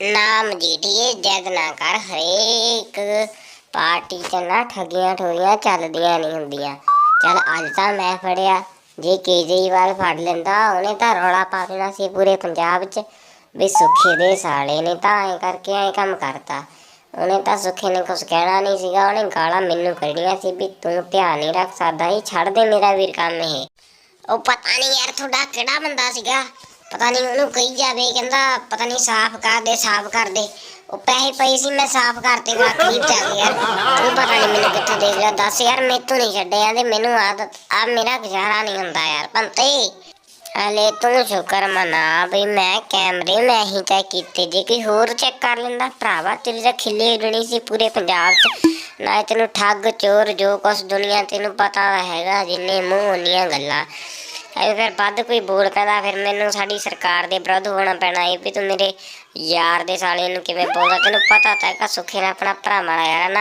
ਨਾਮ ਜੀਟੀਏ ਜਦ ਨਾ ਕਰ, ਹਰੇਕ ਪਾਰਟੀ ਚ ਨਾ ਠਗੀਆਂ ਠੋਰੀਆਂ ਚੱਲਦੀਆਂ ਨਹੀਂ ਹੁੰਦੀਆਂ। ਚਲ ਅੱਜ ਤਾਂ ਮੈਂ ਫੜਿਆ, ਜੇ ਕੇਜਰੀਵਾਲ ਫੜ ਲੈਂਦਾ, ਉਹਨੇ ਤਾਂ ਰੌਲਾ ਪਾ ਦੇਣਾ ਸੀ ਪੂਰੇ ਪੰਜਾਬ 'ਚ, ਵੀ ਸੁੱਖੇ ਦੇ ਸਾਲੇ ਨੇ ਤਾਂ ਐ ਕਰਕੇ ਐ ਕੰਮ ਕਰਤਾ। ਉਹਨੇ ਤਾਂ ਸੁੱਖੇ ਨੇ ਕੁਝ ਕਹਿਣਾ ਨਹੀਂ ਸੀਗਾ, ਉਹਨੇ ਗਾਲਾਂ ਮੈਨੂੰ ਕੱਢੀਆਂ ਸੀ ਵੀ ਤੂੰ ਧਿਆਨ ਨਹੀਂ ਰੱਖ ਸਕਦਾ ਇਹ ਛੱਡ ਦੇ ਮੇਰਾ ਵੀਰ ਕੰਮ ਇਹ। ਉਹ ਪਤਾ ਨਹੀਂ ਯਾਰ ਤੁਹਾਡਾ ਕਿਹੜਾ ਬੰਦਾ ਸੀਗਾ। ਪਤਾ ਨਹੀਂ ਉਹਨੂੰ ਕਹੀ ਜਾਵੇ, ਕਹਿੰਦਾ ਪਤਾ ਨਹੀਂ ਸਾਫ਼ ਕਰ ਦੇ ਸਾਫ਼ ਕਰ ਦੇ ਉਹ ਪੈਸੇ ਪਏ ਸੀ, ਮੈਂ ਸਾਫ਼ ਕਰਤੇ ਬਾਕੀ ਚੱਲ ਯਾਰ ਤੂੰ ਪਤਾ ਨਹੀਂ ਮੈਨੂੰ ਕਿੱਥੇ ਦੇਖ ਲਿਆ। ਦੱਸ ਮੈਥੋਂ ਨਹੀਂ ਛੱਡਿਆ ਤੇ ਮੈਨੂੰ ਆਦਤ ਆ ਮੇਰਾ ਗੁਜ਼ਾਰਾ ਨਹੀਂ ਹੁੰਦਾ ਯਾਰ ਪੰਤੇ ਹਲੇ ਤੂੰ ਸ਼ੁਕਰ ਮਨਾ ਵੀ ਮੈਂ ਕੈਮਰੇ, ਮੈਂ ਹੀ ਚੈੱਕ ਕੀਤੇ, ਜੇ ਕੋਈ ਹੋਰ ਚੈੱਕ ਕਰ ਲੈਂਦਾ, ਭਰਾਵਾ ਤੇਰੀ ਤਾਂ ਖਿੱਲੇ ਉਡਣੀ ਸੀ ਪੂਰੇ ਪੰਜਾਬ 'ਚ। ਨਾ ਤੈਨੂੰ ਠੱਗ, ਚੋਰ, ਜੋ ਕੁਛ ਦੁਨੀਆ ਤੈਨੂੰ ਪਤਾ ਹੈਗਾ, ਜਿੰਨੇ ਮੂੰਹ, ਉਨੀਆਂ ਗੱਲਾਂ। ਐ ਫਿਰ ਵੱਧ ਕੋਈ ਬੋਲ ਪੈਂਦਾ, ਫਿਰ ਮੈਨੂੰ ਸਾਡੀ ਸਰਕਾਰ ਦੇ ਵਿਰੁੱਧ ਹੋਣਾ ਪੈਣਾ ਇਹ ਵੀ ਤੂੰ ਮੇਰੇ ਯਾਰ ਦੇ ਸਾਲੇ ਨੂੰ ਕਿਵੇਂ ਬੋਲਦਾ, ਤੈਨੂੰ ਪਤਾ ਤਾਂ ਹੈਗਾ ਸੁੱਖੇ ਨਾਲ ਆਪਣਾ ਭਰਾਵਾਂ ਮਾਰਾ ਯਾਰ